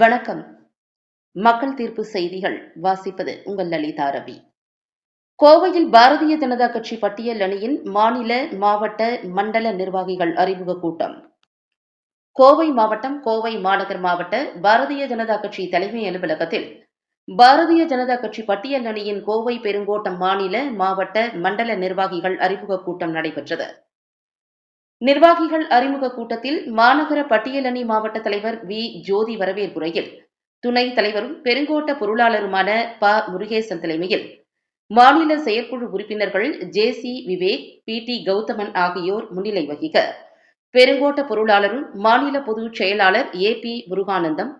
வணக்கம். மக்கள் தீர்ப்பு செய்திகள் வாசிப்பது உங்கள் லலிதா ரவி. கோவையில் பாரதிய ஜனதா கட்சி பட்டியல் அணியின் மாநில மாவட்ட மண்டல நிர்வாகிகள் அறிமுக கூட்டம். கோவை மாவட்டம் கோவை மாநகர் மாவட்ட பாரதிய ஜனதா கட்சி தலைமை அலுவலகத்தில் பாரதிய ஜனதா கட்சி பட்டியல் அணியின் கோவை பெருங்கோட்டம் மாநில மாவட்ட மண்டல நிர்வாகிகள் அறிமுக கூட்டம் நடைபெற்றது. நிர்வாகிகள் அறிமுக கூட்டத்தில் மாநகர பட்டியலணி மாவட்ட தலைவர் வி. ஜோதி வரவேற்புரையில் துணைத் தலைவரும் பெருங்கோட்ட பொருளாளருமான ப. முருகேசன் தலைமையில் மாநில செயற்குழு உறுப்பினர்கள் J. C. Vivek P. D. Gauthaman ஆகியோர் முன்னிலை வகிக்க பெருங்கோட்ட பொருளாளரும் மாநில பொதுச் செயலாளர் ஏ. பி. முருகானந்தம்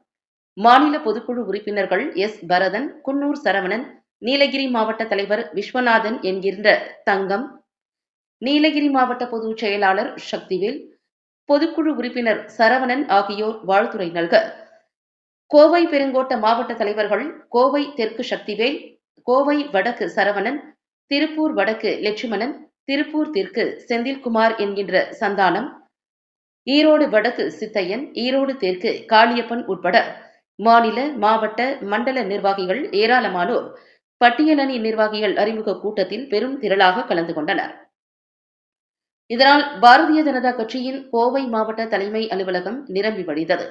மாநில பொதுக்குழு உறுப்பினர்கள் எஸ். பரதன் குன்னூர் சரவணன் நீலகிரி மாவட்ட தலைவர் விஸ்வநாதன் என்கின்ற தங்கம் நீலகிரி மாவட்ட பொதுச் செயலாளர் சக்திவேல் பொதுக்குழு உறுப்பினர் சரவணன் ஆகியோர் வாழ்த்துரை நல்க. கோவை பெருங்கோட்ட மாவட்ட தலைவர்கள் கோவை தெற்கு சக்திவேல் கோவை வடக்கு சரவணன் திருப்பூர் வடக்கு லட்சுமணன் திருப்பூர் தெற்கு செந்தில்குமார் என்கின்ற சந்தானம் ஈரோடு வடக்கு சித்தையன் ஈரோடு தெற்கு காளியப்பன் உட்பட மாநில மாவட்ட மண்டல நிர்வாகிகள் ஏராளமானோர். பட்டியலணி நிர்வாகிகள் அறிமுக கூட்டத்தில் பெரும் திரளாக கலந்து கொண்டனர். இதனால் பாரதிய ஜனதா கட்சியின் கோவை மாவட்ட தலைமை அலுவலகம் நிரம்பி வழிந்தது.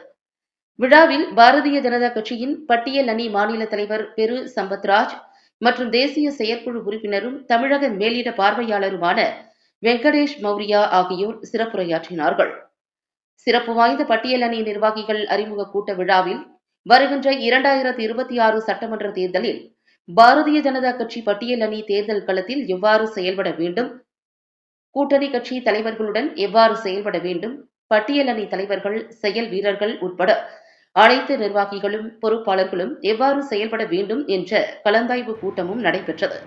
விழாவில் பாரதிய ஜனதா கட்சியின் பட்டியல் அணி மாநில தலைவர் பெரு சம்பத்ராஜ் மற்றும் தேசிய செயற்குழு உறுப்பினரும் தமிழக மேலிட பார்வையாளருமான வெங்கடேஷ் மௌரியா ஆகியோர் சிறப்புரையாற்றினார்கள். சிறப்பு வாய்ந்த பட்டியல் அணி நிர்வாகிகள் அறிமுக கூட்ட விழாவில் வருகின்ற இரண்டாயிரத்தி இருபத்தி ஆறு சட்டமன்ற தேர்தலில் பாரதிய ஜனதா கட்சி பட்டியல் அணி தேர்தல் களத்தில் எவ்வாறு செயல்பட வேண்டும் கூட்டணி கட்சி தலைவர்களுடன் எவ்வாறு செயல்பட வேண்டும்? பட்டியல் அணி தலைவர்கள் செயல் வீரர்கள் உட்பட அனைத்து நிர்வாகிகளும் பொறுப்பாளர்களும் எவ்வாறு செயல்பட வேண்டும் என்ற கலந்தாய்வு கூட்டமும் நடைபெற்றது.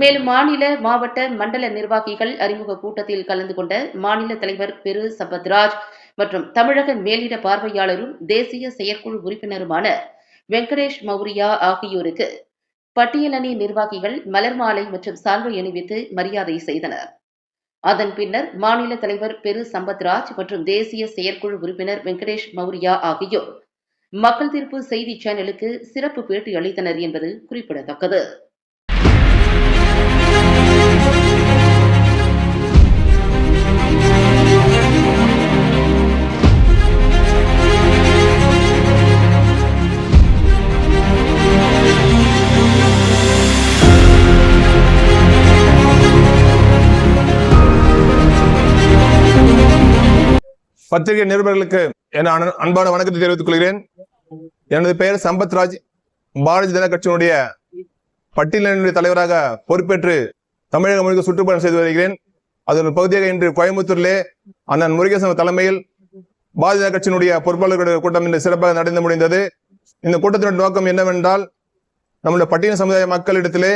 மேலும் மாநில மாவட்ட மண்டல நிர்வாகிகள் அறிமுக கூட்டத்தில் கலந்து கொண்ட மாநில தலைவர் பெரு. சம்பத்ராஜ் மற்றும் தமிழக மேலிட பார்வையாளரும் தேசிய செயற்குழு உறுப்பினருமான வெங்கடேஷ் மௌரியா ஆகியோருக்கு பட்டியலணி நிர்வாகிகள் மலர் மாலை மற்றும் சால்வை அணிவித்து மரியாதை செய்தனர். அதன் பின்னர் மாநில தலைவர் பெரு சம்பத்ராஜ் மற்றும் தேசிய செயற்குழு உறுப்பினர் வெங்கடேஷ் மௌரியா ஆகியோர். மக்கள் தீர்ப்பு செய்தி சேனலுக்கு சிறப்பு பேட்டி அளித்தனர் என்பது குறிப்பிடத்தக்கது. பத்திரிகை நிருபர்களுக்கு என் அன்பான வணக்கத்தை தெரிவித்துக் கொள்கிறேன். எனது பெயர் சம்பத்ராஜ். பாரதிய ஜனதா கட்சியினுடைய பட்டியலினுடைய தலைவராக பொறுப்பேற்று தமிழகம் முழுக்க சுற்றுப்பயணம் செய்து வருகிறேன். அதன் ஒரு பகுதியாக இன்று கோயம்புத்தூரிலே அண்ணன் முருகேசன் தலைமையில் பாரதிய ஜனதா கட்சியினுடைய பொறுப்பாளர்களுடைய கூட்டம் இன்று சிறப்பாக நடந்து முடிந்தது. இந்த கூட்டத்தினுடைய நோக்கம் என்னவென்றால் நம்முடைய பட்டியல் சமுதாய மக்களிடத்திலே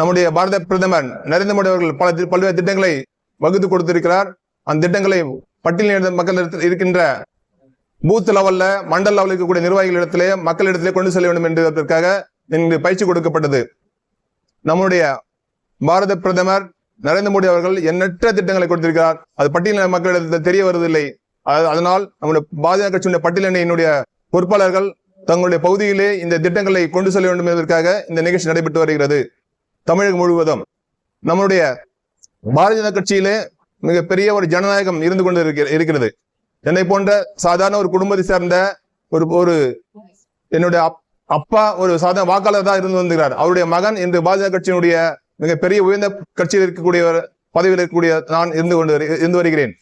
நம்முடைய பாரத பிரதமர் நரேந்திர மோடி அவர்கள் பல பல்வேறு திட்டங்களை வகுத்து கொடுத்திருக்கிறார். அந்த திட்டங்களை பட்டியலின மக்கள் இருக்கின்ற பூத் லெவல்ல மண்டல் லெவலில் இருக்கக்கூடிய நிர்வாகிகளிடத்திலே மக்களிடத்திலே கொண்டு செல்ல வேண்டும் என்பதற்காக இங்கு பயிற்சி கொடுக்கப்பட்டது. நம்முடைய பாரத பிரதமர் நரேந்திர மோடி அவர்கள் எண்ணற்ற திட்டங்களை கொடுத்திருக்கிறார். அது பட்டியலின மக்களிடத்தில் தெரிய வருவதில்லை. அது- அதனால் நம்முடைய பாரதிய கட்சியினுடைய பட்டியலினுடைய பொறுப்பாளர்கள் தங்களுடைய பகுதியிலே இந்த திட்டங்களை கொண்டு செல்ல வேண்டும் என்பதற்காக இந்த நிகழ்ச்சி நடைபெற்று வருகிறது. தமிழகம் முழுவதும். நம்முடைய பாரதிய ஜனதா கட்சியிலே மிகப்பெரிய ஒரு ஜனநாயகம் இருந்து கொண்டு இருக்கிறது. என்னை போன்ற சாதாரண ஒரு குடும்பத்தை சேர்ந்த ஒரு ஒரு என்னுடைய அப்பா ஒரு சாதாரண வாக்காளர் தான் இருந்து வந்துகிறார் அவருடைய மகன் இன்று பாஜக கட்சியினுடைய மிகப்பெரிய உயர்ந்த கட்சியில் இருக்கக்கூடிய பதவியில் இருக்கக்கூடிய நான் இருந்து கொண்டு இருந்து வருகிறேன்.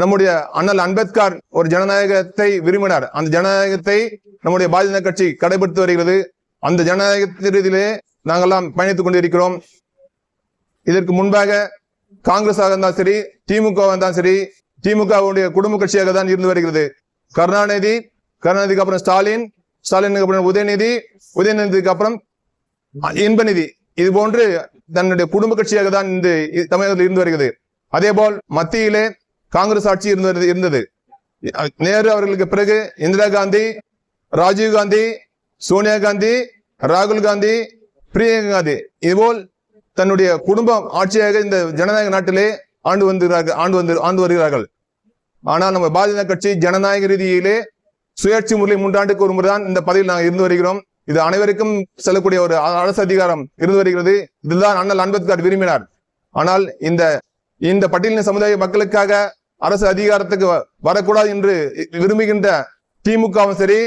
நம்முடைய அண்ணல் அம்பேத்கர் ஒரு ஜனநாயகத்தை விரும்பினார். அந்த ஜனநாயகத்தை நம்முடைய பாஜக கட்சி கடைபிடித்து வருகிறது. அந்த ஜனநாயகத்திலே நாங்கெல்லாம் பயணித்துக் கொண்டிருக்கிறோம். இதற்கு முன்பாக காங்கிரஸாக இருந்தாலும் சரி திமுக இருந்தாலும் சரி திமுகவுடைய குடும்ப கட்சியாக தான் இருந்து வருகிறது. கருணாநிதி கருணாநிதிக்கு அப்புறம் ஸ்டாலின் ஸ்டாலினுக்கு அப்புறம் உதயநிதி உதயநிதிக்கு அப்புறம் இன்பநிதி. இது போன்று தன்னுடைய குடும்ப கட்சியாக தான் இந்த தமிழகத்தில் இருந்து வருகிறது. அதே போல் மத்தியிலே காங்கிரஸ் ஆட்சி இருந்து வருது- இருந்தது. நேரு அவர்களுக்கு பிறகு இந்திரா காந்தி ராஜீவ் காந்தி சோனியா காந்தி ராகுல் காந்தி பிரியங்கா காந்தி. இதுபோல் தன்னுடைய குடும்பம் ஆட்சியாக இந்த ஜனநாயக நாட்டிலே ஆண்டு வந்துகிறார்கள் ஆண்டு வந்து ஆண்டு வருகிறார்கள். ஆனால் நம்ம பாரதிய கட்சி ஜனநாயக ரீதியிலே சுயாட்சி முறை மூன்றாண்டுக்கு ஒரு முறைதான் இந்த பதவியில் நாங்கள் இருந்து வருகிறோம். இது அனைவருக்கும் செல்லக்கூடிய ஒரு அரசு அதிகாரம் இருந்து வருகிறது. இதுதான் அண்ணல் அம்பேத்கர் விரும்பினார். ஆனால் இந்த இந்த பட்டியலின சமுதாய மக்களுக்காக அரசு அதிகாரத்துக்கு வ- வரக்கூடாது என்று விரும்புகின்ற திமுகவும் சரி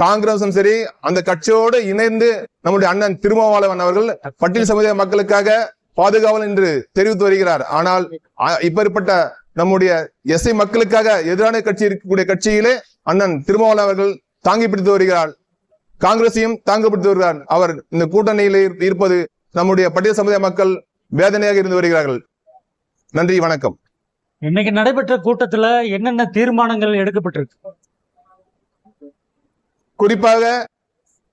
காங்கிரசும் சரி அந்த கட்சியோடு இணைந்து நம்முடைய அண்ணன் திருமாவளவன் அவர்கள் பட்டியல் சமுதாய மக்களுக்காக பாதுகாவல் என்று தெரிவித்து வருகிறார். ஆனால் இப்பேற்பட்ட நம்முடைய எஸ்ஐ மக்களுக்காக எதிரான கட்சி இருக்கக்கூடிய கட்சியிலே அண்ணன் திருமாவளவன் அவர்கள் தாங்கி பிடித்து வருகிறார். காங்கிரஸையும் தாங்கி பிடித்து வருகிறார். அவர் இந்த கூட்டணியில் இருப்பது நம்முடைய பட்டியல் சமுதாய மக்கள் வேதனையாக இருந்து வருகிறார்கள். நன்றி வணக்கம். இன்னைக்கு நடைபெற்ற கூட்டத்துல என்னென்ன தீர்மானங்கள் எடுக்கப்பட்டிருக்கு? குறிப்பாக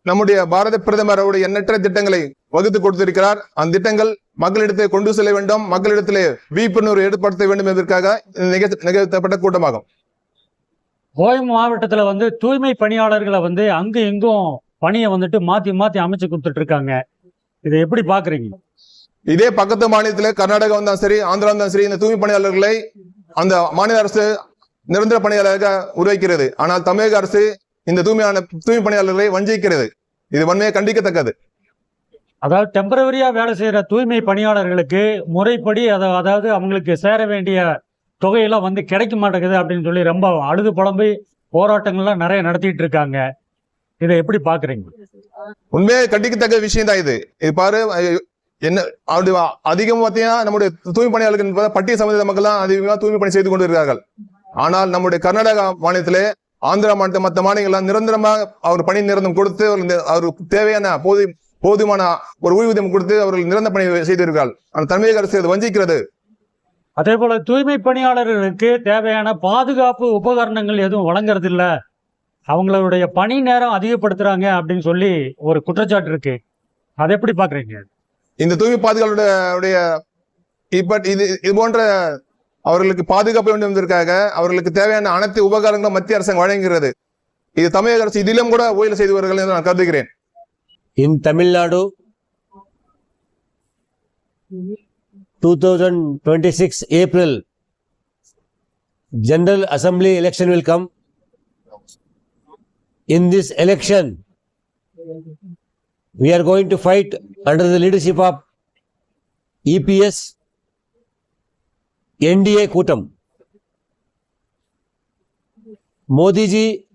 நம்முடைய பாரத பிரதமர் அவருடைய எண்ணற்ற திட்டங்களை வகுத்து கொடுத்திருக்கிறார். அந்த திட்டங்கள் மக்களிடத்தை கொண்டு செல்ல வேண்டும். மக்களிடத்திலே விழிப்புணர்வு ஏற்படுத்த வேண்டும் என்பதற்காக நிகழ்த்தப்பட்ட கூட்டமாகும். கோயம் மாவட்டத்துல வந்து தூய்மை பணியாளர்களை வந்து அங்கும் இங்கும் பணியை வந்துட்டு மாத்தி மாத்தி அமைச்சு கொடுத்துட்டு இருக்காங்க இதை எப்படி பாக்குறீங்க? இதே பக்கத்து மாநிலத்திலே கர்நாடகா வந்தாலும் சரி ஆந்திரா வந்தாலும் சரி இந்த தூய்மை பணியாளர்களை அந்த மாநில அரசு நிரந்தர பணியாளராக உருவாக்கிறது. ஆனால் தமிழக அரசு இந்த தூய்மையான தூய்மை பணியாளர்களை வஞ்சிக்கிறது. இது வன்மையை கண்டிக்கத்தக்கது. அதாவது டெம்பரவரியா வேலை செய்யற தூய்மை பணியாளர்களுக்கு முறைப்படி அதை அதாவது அவங்களுக்கு சேர வேண்டிய தொகையெல்லாம் வந்து கிடைக்க மாட்டேங்குது அப்படின்னு சொல்லி ரொம்ப அழுது புலம்பி போராட்டங்கள்லாம் நிறைய நடத்திட்டு இருக்காங்க. இதை எப்படி பாக்குறீங்க? உண்மையை கண்டிக்கத்தக்க விஷயம் தான் இது. இது பாரு என்ன அப்படி அதிகம் பார்த்தீங்கன்னா நம்முடைய தூய்மை பணியாளர்கள் பட்டியல் சமுதாய மக்கள் தான் அதிகமாக தூய்மை பணி செய்து கொண்டு இருக்கிறார்கள் ஆனால் நம்முடைய கர்நாடகா மாநிலத்திலே ஆந்திரா மாநில மற்ற மாநிலங்கள்லாம் நிரந்தரமாக அவர் பணி நிரந்தரம் கொடுத்து இந்த- அவருக்கு தேவையான போது போதுமான ஒரு ஓய்வூதியம் கொடுத்து அவர்கள் நிரந்தர பணி செய்திருக்கிறார்கள் ஆனால் தமிழக அரசு அதை வஞ்சிக்கிறது. அதே போல தூய்மை பணியாளர்களுக்கு தேவையான பாதுகாப்பு உபகரணங்கள் எதுவும் வழங்குறது இல்ல அவங்களுடைய பணி நேரம் அதிகப்படுத்துறாங்க அப்படின்னு சொல்லி ஒரு குற்றச்சாட்டு இருக்கு. அதை எப்படி பாக்குறீங்க இந்த தூய்மை பாதுகாப்புடைய இப்ப இது இது போன்ற அவர்களுக்கு பாதுகாப்பு வேண்டும் என்பதற்காக அவர்களுக்கு தேவையான அனைத்து உபகாரங்களும் மத்திய அரசாங்கம் வழங்குகிறது. இது தமிழக அரசு இதிலும் கூட ஊழல் செய்தவர்கள் என்று நான் கருதுகிறேன். In Tamil Nadu two thousand twenty six April General Assembly election will come. In this election, we are going to fight under the leadership of EPS, Kutam. Modi ji,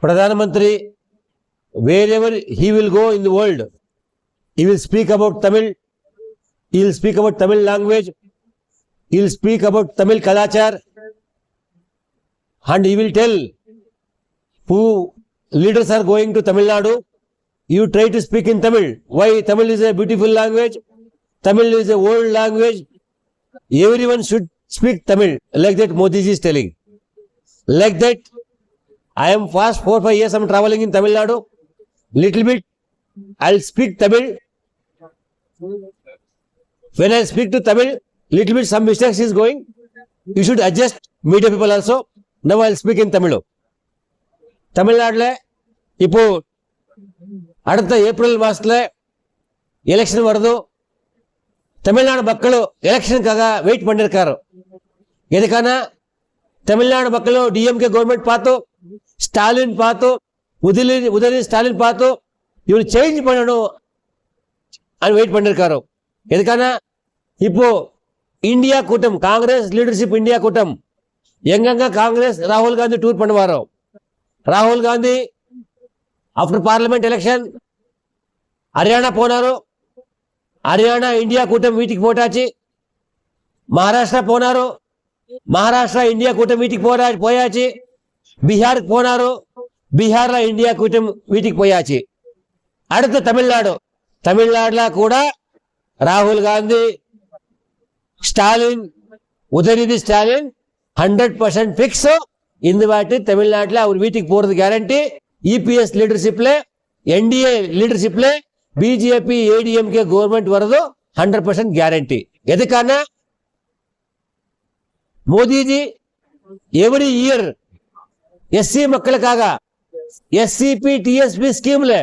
Pradhan Mantri, wherever he will go in the world, he will speak about Tamil, he will speak about Tamil language, he will speak about Tamil Kalachar, and he will tell who leaders are going to Tamil Nadu, you try to speak in Tamil. Why? Tamil is a beautiful language, Tamil is a old language, everyone should speak Tamil, like that Modi ji is telling. Like that, I am past four five years. I'm traveling in Tamil Nadu. Little bit, I'll speak Tamil. When I speak to Tamil, little bit some mistakes is going. You should adjust. Media people also. Now I'll speak in Tamil. தமிழ்நாட்டில் இப்போ அடுத்த April மாசத்துல election வருதோ తమిళనాడు మక్కలు election కాగా wait పండిరుకారు ఎందుకన్నా తమిళనాడు మక్కలు DMK government పాతో స్టాలిన్ పాతో ఉదిలి ఉదలి స్టాలిన్ పాతో ఇవి చేంజ్ పడను అని వెయిట్ పండిరుకారు ఎందుకన్నా ఇప్పుడు ఇండియా కూటం కాంగ్రెస్ లీడర్షిప్ ఇండియా కూటం యంగంగా Congress Rahul Gandhi tour పండివారు. Rahul Gandhi after parliament election Haryana పోనారు. ஹரியானா இந்தியா கூட்டம் வீட்டுக்கு போட்டாச்சு மகாராஷ்டிரா போனாரு మహారాష్ట్ర ఇండియా కూటమి వీటికి పోరా పోయాచి బీహార్కి పోనారు బీహార్లో ఇండియా కూటమి వీటికి పోయాచి அடுத்து தமிழ்நாடு தமிழ்நாடுல கூட ராகுல் Gandhi Stalin Udhayanidhi Stalin hundred percent fix இந்த வாட்டி தமிழ்நாட்டில் அவர் வீட்டுக்கு போறது guarantee EPS லீடர்ஷிப்ல NDA லீடர்ஷிப்ல BJP ADMK government வரது ஹண்ட்ரட் பர்சன்ட் கேரண்டி எதுக்கான மோடிஜி எவ்ரி இயர் எஸ்சி மக்களுக்காக எஸ்சிபி டிஎஸ்பி ஸ்கீம்ல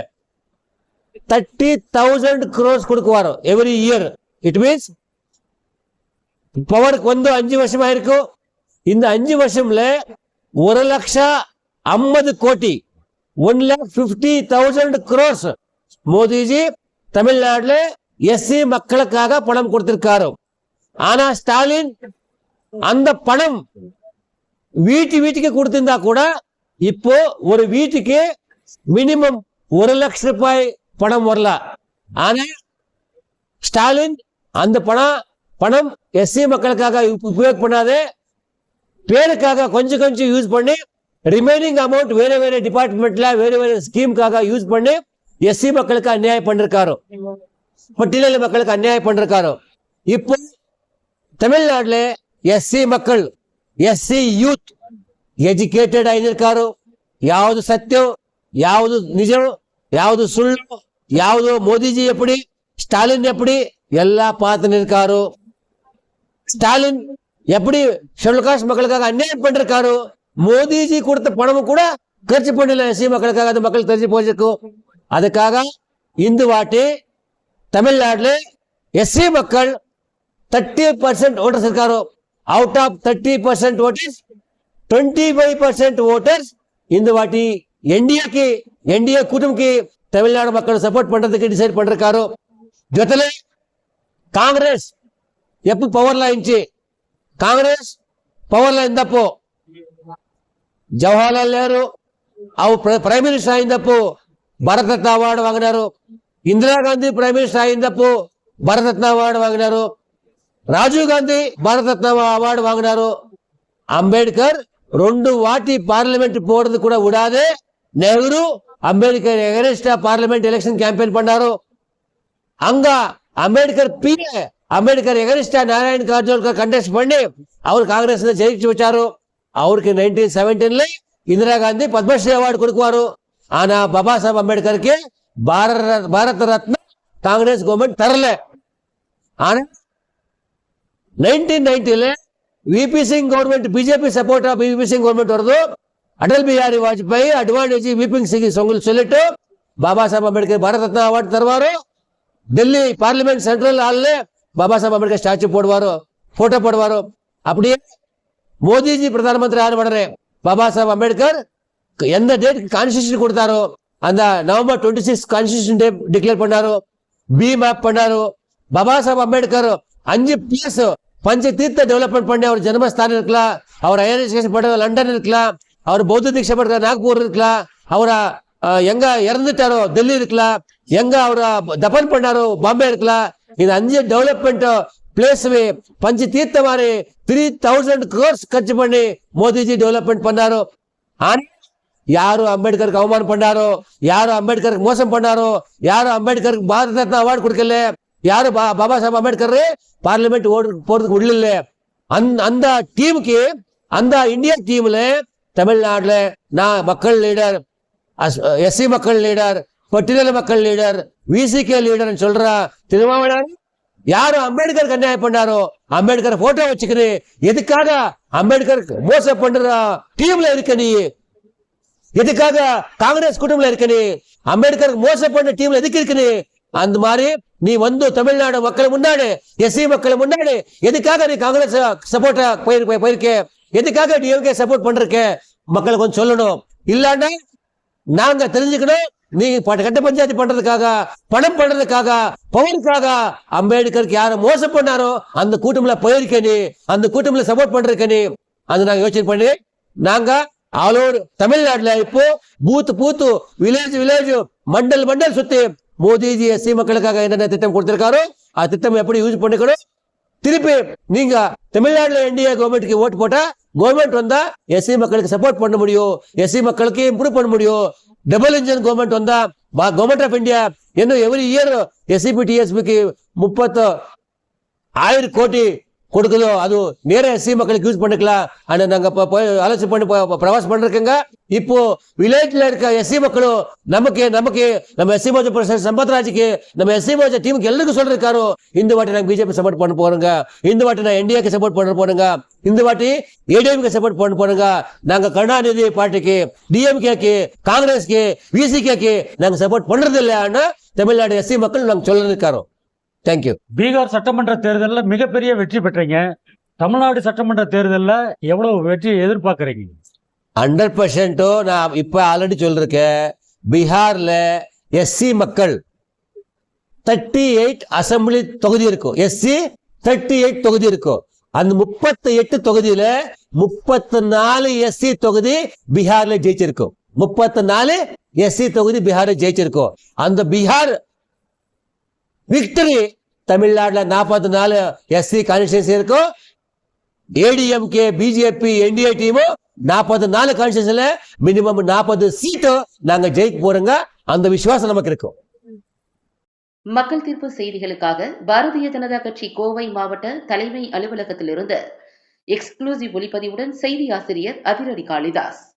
தேர்ட்டி தௌசண்ட் க்ரோஸ் கொடுக்குவாரோ எவ்ரி இயர் இட் மீன்ஸ் பவருக்கு வந்து அஞ்சு வருஷம் ஆயிருக்கும் இந்த அஞ்சு வருஷம்ல ஒரு லட்ச ஐம்பது கோடி one lakh fifty thousand crores Modiji தமிழ்நாட்டில் எஸ்சி மக்களுக்காக பணம் கொடுத்திருக்காரு. ஆனா ஸ்டாலின் அந்த பணம் வீட்டு வீட்டுக்கு கொடுத்திருந்தா கூட இப்போ ஒரு வீட்டுக்கு மினிமம் ஒரு லட்சம் ரூபாய் பணம் வரல. ஆனா ஸ்டாலின் அந்த பணம் பணம் எஸ்சி மக்களுக்காக உபயோக பண்ணாதே பேருக்காக கொஞ்சம் கொஞ்சம் யூஸ் பண்ணி ரிமைனிங் அமௌண்ட் வேற வேற டிபார்ட்மெண்ட்ல வேற வேற ஸ்கீமுக்காக யூஸ் பண்ணி எஸ்சி மக்களுக்கு அநியாயம் பண்ணிருக்காரு பட்டியல மக்களுக்கு அநியாயம் பண்ணிருக்காரு இப்போ தமிழ்நாட்டுல ಎಸ್ಸಿ ಮಕ್ಕಳು ಎಸ್ಸಿ ಯೂತ್ ಎಜುಕೇಟೆಡ್ ಆಗಿರ್ಕಾರು ಯಾವುದು ಸತ್ಯ ಯಾವುದು ನಿಜ ಯಾವುದು ಸುಳ್ಳು ಯಾವುದು ಮೋದಿಜಿ ಎಪ್ಪಡಿ ஸ்டாலின் எப்படி எல்லா பார்த்து நிற்காரு ஸ்டாலின் எப்படி ஷெட்யூல் காஸ்ட் மக்களுக்காக அநியாயம் பண்ணிருக்காரு மோடிஜி கொடுத்த பணமும் கூட ಖರ್ಚು பண்ணல எஸ்சி மக்களுக்காக அது மக்கள் தெரிஞ்சு போச்சிருக்கும் அதுக்காக இந்த வாட்டி தமிழ்நாட்டில் எஸ்சி மக்கள் థర్టీ పర్సెంట్ ఓటర్స్ இருக்காரோ out of thirty percent voters twenty five percent voters இந்த வாட்டி என்டிஏக்கு என்டிஏ கூட்டணிக்கு தமிழ்நாடு மக்கள் சப்போர்ட் பண்றதுக்கு டிசைட் பண்ணிருக்காரு ஜொத்தலே காங்கிரஸ் எப்போ பவர்ல இருந்துச்சு కాంగ్రెస్ పవర్లో ఇందప్పు జవహర్లాల్ నెహ్రూ అవు ప్ర- ప్రైమ్ మినిస్టర్ అయిందప్పు భరతత్న అవార్డు వాగినారు ఇందిరాగాంధీ ప్రైమ్ మినిస్టర్ అయిన తప్పు భరతత్న అవార్డు వాగినారు రాజీవ్ గాంధీ భరతత్న అవార్డు వాగినారు అంబేద్కర్ రెండు వాటి పార్లమెంట్ పోవడం కూడా ఉడాదే. Nehru Ambedkar against parliament election campaign పడ్డారు. అంగ Ambedkar PA Ambedkar against Narayan Kajrolkar contest పండి అవరు కాంగ్రెస్ జయించి వచ్చారు. ఆవిడకి నైన్టీన్ సెవెంటీన్లో ఇందిరాగాంధీ పద్మశ్రీ అవార్డు కొడుకువారు ಆನ ಬಾಬಾ ಸಾಹೇಬ್ ಅಂಬೇಡ್ಕರ್ಗೆ ಭಾರತ ಭಾರತ ರತ್ನ ಕಾಂಗ್ರೆಸ್ ಗೌರ್ಮೆಂಟ್ ತರಲೆ. ಆನ? Nineteen ನೈನ್ಟಿಲಿ V P Singh government BJP support of V P Singh government ಅವ್ರದ್ದು Atal Bihari Vajpayee advantage V P Singh ಸೊಂಗಲ್ ಸೊಲಿಟ್ ಬಾಬಾ ಸಾಹೇಬ್ ಅಂಬೇಡ್ಕರ್ ಭಾರತ ರತ್ನ ಅವಾರ್ಡ್ ತರುವಾರು. ಡೆಲ್ಲಿ ಪಾರ್ಲಿಮೆಂಟ್ ಸೆಂಟ್ರಲ್ ஹாலில் பாபா சாஹிப் அம்பேத்கர் ஸ்டாச்சு போடுவார் ஃபோட்டோ போடுவார் அப்படியே மோதிஜி பிரதம மந்திரி யார் பண்ணுறேன் பாபா சாஹிப் அம்பேத்கர் எந்த டேட் கான்ஸ்டியூஷன் கொடுத்தாரோ அந்த November twenty six constitution day declare பண்ணாரோ பீம் ஆப் பண்ணாரோ பாபா சாஹப் அம்பேத்கர் அஞ்சு பிளஸ் பஞ்ச தீர்த்த டெவலப்மெண்ட் பண்ணி அவர் ஜென்மஸ்தானம் இருக்கலாம் அவர் ஹையர் எஜுகேஷன் பண்ண லண்டன் இருக்கலாம் அவர் பௌத்த தீட்சை படுற நாக்பூர் இருக்கலாம் அவர் எங்க இறந்துட்டாரோ டெல்லி இருக்கலாம் எங்க அவர் தபன் பண்ணாரோ பாம்பே இருக்கலாம் இது அஞ்சு டெவலப்மெண்ட் பிளேஸ்வே பஞ்சு தீர்த்த மாதிரி த்ரீ தௌசண்ட் கோர்ஸ் கட்சி பண்ணி மோதிஜி டெவலப்மெண்ட் பண்ணாரோ. ஆனா யாரும் அம்பேத்கருக்கு அவமானம் பண்ணாரோ? யாரும் அம்பேத்கருக்கு மோசம் பண்ணாரோ? யாரும் அம்பேத்கருக்கு பாரத ரத்னா அவார்டு கொடுக்கல? யாரும் பா- பாபா சாஹேப் அம்பேத்கர் பார்லிமெண்ட் ஓடு போறதுக்கு விடல அந்த அந்த டீமுக்கு அந்த இந்தியா டீம்ல தமிழ்நாட்டில் நான் மக்கள் லீடர் எஸ்சி மக்கள் லீடர் பட்டியல மக்கள் லீடர் விசிகே லீடர்னு சொல்ற திருமாவளர் யாரும் அம்பேத்கர் அநியாயம் பண்ணாரோ? அம்பேத்கர் போட்டோ வச்சுக்கிட்டு எதுக்காக அம்பேத்கர் மோசம் பண்ற? டீம்ல இருக்க நீ. எதுக்காக காங்கிரஸ் குடும்பம் இருக்க நீ அம்பேத்கர் மோசம் பண்ண டீம்ல எதுக்கு இருக்கு நீ அந்த மாதிரி நீ வந்து தமிழ்நாடு மக்கள் முன்னாடி எஸ்சி மக்கள் முன்னாடி எதுக்காக நீ காங்கிரஸ் சப்போர்ட்டா போயிருக்க போயிருக்க? எதுக்காக டிஎம்கே சப்போர்ட் பண்றக்க மக்களை கொஞ்சம் சொல்லணும். இல்லாண்டா நாங்க தெரிஞ்சுக்கணும் நீ கட்ட பஞ்சாயத்து பண்றதுக்காக பணம் பண்றதுக்காக பவருக்காக அம்பேத்கருக்கு யாரை மோசம் பண்ணாரோ அந்த கூட்டம்ல போயிருக்க நீ அந்த கூட்டம்ல சப்போர்ட் பண்றக்க நீ. அது நாங்க யோசனை பண்ணி நாங்க ஆல் ஓவர் தமிழ்நாட்டுல இப்போ பூத்து பூத்து வில்லேஜ் வில்லேஜ் மண்டல் மண்டல் சுத்தி மோதிஜி எஸ்சி மக்களுக்காக என்னென்ன திட்டம் கொடுத்திருக்காரோ அந்த திட்டம் எப்படி யூஸ் பண்ணிக்கணும்? திருப்பி நீங்க தமிழ்நாட்டில் என்டிஏ கவர்மெண்ட்டுக்கு ஓட்டு போட்டா கவர்மெண்ட் வந்தா எஸ்சி மக்களுக்கு சப்போர்ட் பண்ண முடியும். எஸ்சி மக்களுக்கு இம்ப்ரூவ் பண்ண முடியும். டபுள் இன்ஜின் கவர்மெண்ட் வந்தா கவர்மெண்ட் ஆஃப் இந்தியா இன்னும் எவ்ரி இயர் எஸ்சிபி டிஎஸ்பிக்கு முப்பத்து ஆயிரம் கோடி கொடுக்குதோ அது நேர எஸ்சி மக்களுக்கு யூஸ் பண்ணிக்கலாம். ஆனா நாங்க போய் ஆலோசனை பண்ணி பிரவாசம் பண்ணிருக்கோங்க இப்போ வில்லேஜ்ல இருக்க எஸ்சி மக்களும் நமக்கு நமக்கு நம்ம எஸ்சி மோஜ பிரசிடன்ட் நம்ம எஸ்சி மோஜ டீமுக்கு எல்லாருக்கும் சொல்லிருக்காரோ. இந்த வாட்டி நாங்க பிஜேபி சப்போர்ட் பண்ண போறோங்க. இந்த வாட்டி நான் என்டிஏக்கு சப்போர்ட் பண்ண போறோங்க. இந்த வாட்டி ஏடிஎம்கே சப்போர்ட் பண்ண போறோங்க. நாங்க கருணாநிதி பார்ட்டிக்கு டிஎம்கேக்கு காங்கிரஸ்க்கு விசிகேக்கு நாங்க சப்போர்ட் பண்றது இல்லையான்னு தமிழ்நாடு எஸ்சி மக்கள் நாங்க சொல்லிருக்காரோ. தேங்க்யூ பீகார் சட்டமன்ற தேர்தலில் மிகப்பெரிய வெற்றி பெற்றீங்க. தமிழ்நாடு சட்டமன்ற தேர்தலில் எவ்வளவு வெற்றி எதிர்பார்க்குறீங்க? ஹண்ட்ரட் பர்சன்ட்டோ நான் இப்போ ஆல்ரெடி சொல்லிருக்கேன். பீகார்ல எஸ்சி மக்கள் தேர்ட்டி எயிட் அசம்பிளி தொகுதி இருக்கும். எஸ்சி தேர்ட்டி எயிட் தொகுதி இருக்கும். அந்த முப்பத்தி எட்டு தொகுதியில முப்பத்தி நாலு எஸ்சி தொகுதி பீகார்ல ஜெயிச்சிருக்கும். முப்பத்தி நாலு எஸ்சி தொகுதி பீகார்ல ஜெயிச்சிருக்கும். அந்த பீகார் விக்டரி தமிழ்நாட்டில் நாற்பத்தி நாலு எஸ்சி கான்ஸ்டியூன்சி இருக்கும். ஏடிஎம்கே பிஜேபி என்டிஏ டீமும் நாற்பத்தி நாலு கான்ஸ்டியூன்சில மினிமம் நாற்பது சீட்டும் நாங்க ஜெயிக்க போறோங்க. அந்த விசுவாசம் நமக்கு இருக்கும். மக்கள் தீர்ப்பு செய்திகளுக்காக பாரதிய ஜனதா கட்சி கோவை மாவட்ட தலைமை அலுவலகத்திலிருந்து எக்ஸ்க்ளூசிவ் ஒளிப்பதிவுடன் செய்தி ஆசிரியர் அதிரடி காளிதாஸ்.